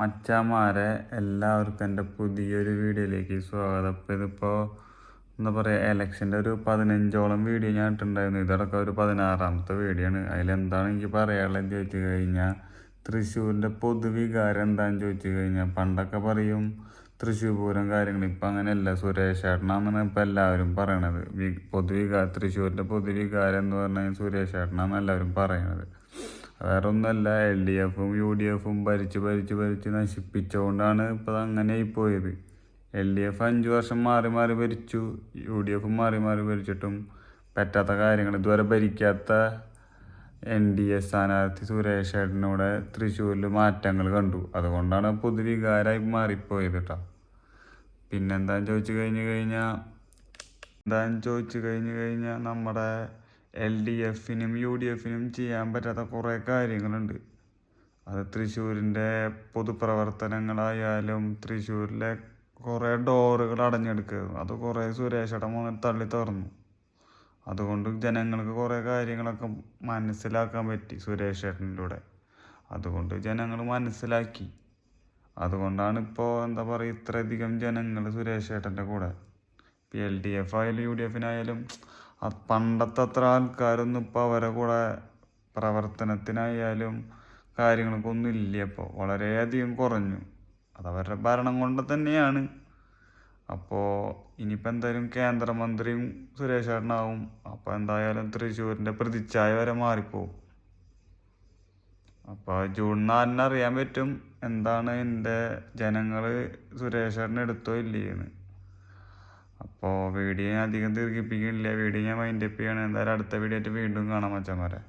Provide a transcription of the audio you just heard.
മച്ചാമാരെ എല്ലാവർക്കും എന്റെ പുതിയൊരു വീഡിയോയിലേക്ക് സ്വാഗതം. അപ്പോൾ ഇതിപ്പോൾ എന്താ പറയുക എലക്ഷന്റെ ഒരു പതിനഞ്ചോളം വീഡിയോ ഞാൻ ഇട്ടുണ്ടായിരുന്നു ഇതടക്കം ഒരു പതിനാറാമത്തെ വീഡിയോ ആണ്. അതിലെന്താണ് എനിക്ക് പറയാനുള്ളതെന്ന് ചോദിച്ചു കഴിഞ്ഞാൽ തൃശ്ശൂരിന്റെ പൊതുവികാരം എന്താണെന്ന് ചോദിച്ചു കഴിഞ്ഞാൽ പണ്ടൊക്കെ പറയും തൃശ്ശൂർ പൂരം കാര്യങ്ങൾ. ഇപ്പം അങ്ങനെയല്ല. സുരേഷ് ഏട്ടനാണെന്നാണ് ഇപ്പം എല്ലാവരും പറയണത്. വി പൊതുവികാര തൃശ്ശൂരിന്റെ പൊതുവികാരം എന്ന് പറഞ്ഞാൽ സുരേഷ് ഏട്ടനാണെന്ന് എല്ലാവരും പറയണത്. വേറെ ഒന്നുമല്ല എൽ ഡി എഫും യു ഡി എഫും ഭരിച്ച് ഭരിച്ച് ഭരിച്ച് നശിപ്പിച്ചുകൊണ്ടാണ് ഇപ്പോൾ അങ്ങനെ പോയത്. എൽ ഡി എഫ് അഞ്ച് വർഷം മാറി മാറി ഭരിച്ചു. യു ഡി എഫ് മാറി മാറി ഭരിച്ചിട്ടും പറ്റാത്ത കാര്യങ്ങൾ. ഇതുവരെ ഭരിക്കാത്ത എൻ ഡി എ സ്ഥാനാർത്ഥി സുരേഷ് ഏട്ടനൂടെ തൃശ്ശൂരിൽ മാറ്റങ്ങൾ കണ്ടു. അതുകൊണ്ടാണ് പൊതുവികാരമായി മാറിപ്പോയത് കേട്ടോ പിന്നെന്താന്ന് ചോദിച്ചു കഴിഞ്ഞ് കഴിഞ്ഞാൽ എന്താന്ന് ചോദിച്ചു കഴിഞ്ഞ് കഴിഞ്ഞാൽ നമ്മുടെ എൽ ഡി എഫിനും യു ഡി എഫിനും ചെയ്യാൻ പറ്റാത്ത കുറേ കാര്യങ്ങളുണ്ട്. അത് തൃശ്ശൂരിന്റെ പൊതുപ്രവർത്തനങ്ങളായാലും തൃശ്ശൂരിലെ കുറേ ഡോറുകൾ അടഞ്ഞെടുക്കുക അത് കുറേ സുരേഷേട്ടൻ വന്നിട്ട് തള്ളി തുറന്നു. അതുകൊണ്ട് ജനങ്ങൾക്ക് കുറേ കാര്യങ്ങളൊക്കെ മനസ്സിലാക്കാൻ പറ്റി സുരേഷ് ഏട്ടനിലൂടെ അതുകൊണ്ട് ജനങ്ങൾ മനസ്സിലാക്കി. അതുകൊണ്ടാണ് ഇപ്പോൾ എന്താ പറയുക ഇത്രയധികം ജനങ്ങൾ സുരേഷ് ഏട്ടന്റെ കൂടെ. പി എൽ ഡി എഫ് ആയാലും യു ഡി എഫിനായാലും പണ്ടത്തെ അത്ര ആൾക്കാരൊന്നും ഇപ്പോൾ അവരെ കൂടെ പ്രവർത്തനത്തിനായാലും കാര്യങ്ങൾക്കൊന്നും ഇല്ല ഇപ്പോൾ വളരെയധികം കുറഞ്ഞു. അത് അവരുടെ ഭരണം കൊണ്ട് തന്നെയാണ്. അപ്പോൾ ഇനിയിപ്പോൾ എന്തായാലും കേന്ദ്രമന്ത്രിയും സുരേഷ് ഏട്ടനാവും. അപ്പോൾ എന്തായാലും തൃശ്ശൂരിന്റെ പ്രതിച്ഛായ വരെ മാറിപ്പോവും. അപ്പോൾ ജൂൺ നാലിന് അറിയാൻ പറ്റും എന്താണ് എന്റെ ജനങ്ങൾ സുരേഷ് ഏട്ടനെ എടുത്തോ ഇല്ലേന്ന് അപ്പോൾ വീഡിയോ ഞാൻ അധികം ദീർഘിപ്പിക്കുന്നില്ല. വീഡിയോ ഞാൻ മൈൻഡ് അപ്പ് ചെയ്യണം. എന്തായാലും അടുത്ത വീഡിയോ ആയിട്ട് വീണ്ടും കാണാം മച്ചന്മാരെ